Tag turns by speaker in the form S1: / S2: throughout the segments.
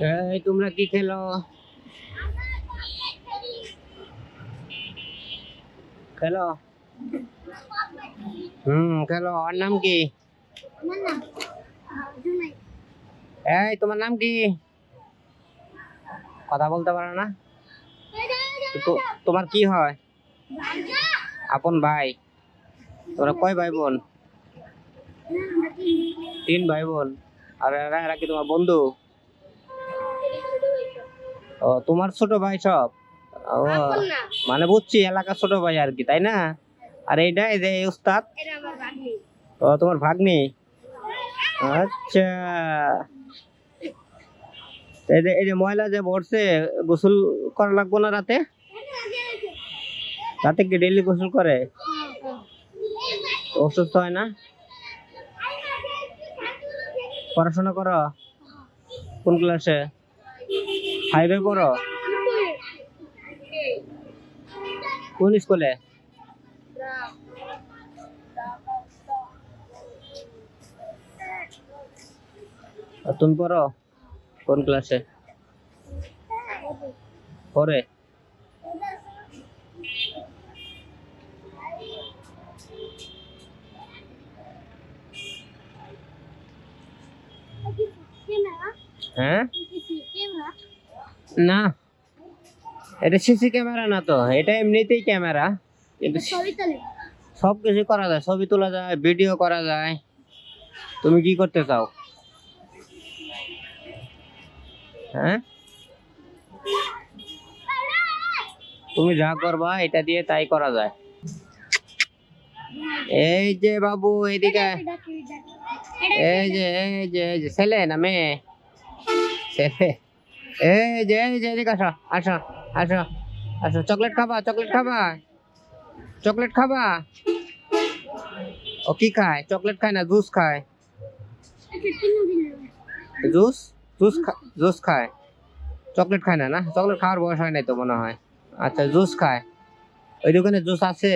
S1: এই, তোমরা কি খেলো? খেলো? হুম, খেলো। ওর নাম কি? এই, তোমার নাম কি? কথা বলতে পারো না? তোমার কি হয়? আপন ভাই। তোমরা কয় ভাই বোন তিন ভাই বোন আর এরা এরা কি তোমার বন্ধু? ও তোমার ছোট ভাই সব? ও মানে বুঝছি এলাকার ছোট ভাই আর কি তাই না? আর এইটা এই যে উস্তাদ? ও তোমার ভাগ্নি? আচ্ছা। এই যে এই যে ময়লা যে ভরছে গোসল করা লাগবো না রাতে? রাতে কি ডেইলি গোসল করে? অসুস্থ হয় না? পড়াশোনা করো? কোন ক্লাসে ফাইভে পড়ো। কোন স্কুলে? তুমি পড়ো? কোন ক্লাসে? পরে হ্যাঁ? না এটা সিসি ক্যামেরা না তো এটা এমনিতেই ক্যামেরা। কিন্তু সব কিছু করা যায় ছবি তোলা যায় ভিডিও করা যায়। তুমি কি করতে চাও? হ্যাঁ? তুমি যা করবা এটা দিয়ে তাই করা যায়। এই যে বাবু এদিকে। এই যে এই যে এই যে ছেলে না মেয়ে? ছেলে। এই যে এই যে, এদিকে আসো আসো চকলেট খাবা চকলেট খাবা। চকলেট খাবা। ও কি খায়? চকলেট খায় না, জুস খায়? জুস? জুস জুস খায়। চকলেট খায় না না? চকলেট খাওয়ার বয়স হয় নাই তো মনে হয়। আচ্ছা জুস খায়। ওই দোকানে জুস আছে?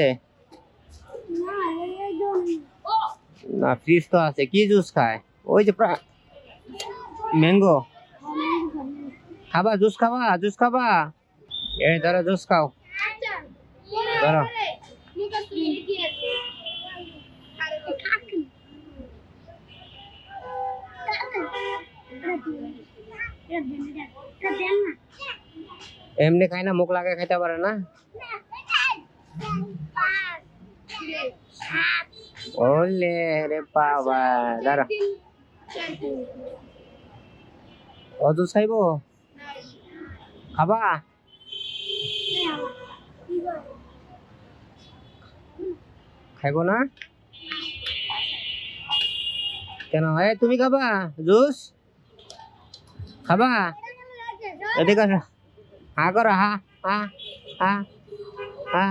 S1: না, ফ্রিজ তো আছে। কি জুস খায়? ওই যে ম্যাঙ্গো। খাবা, জুস খাবা জুস খাবা? এই ধরো জুস খাও। ধরো এমনি খাই না, মুখ লাগে, খাইতে পারে না? ওলে রে বাবা, দাঁড়া। জুস খাইবো? খাবা? খাইবো না? কেন? এ তুমি খাবা? জুস খাবা? এদিকে হা, করো, হা হা হা হা।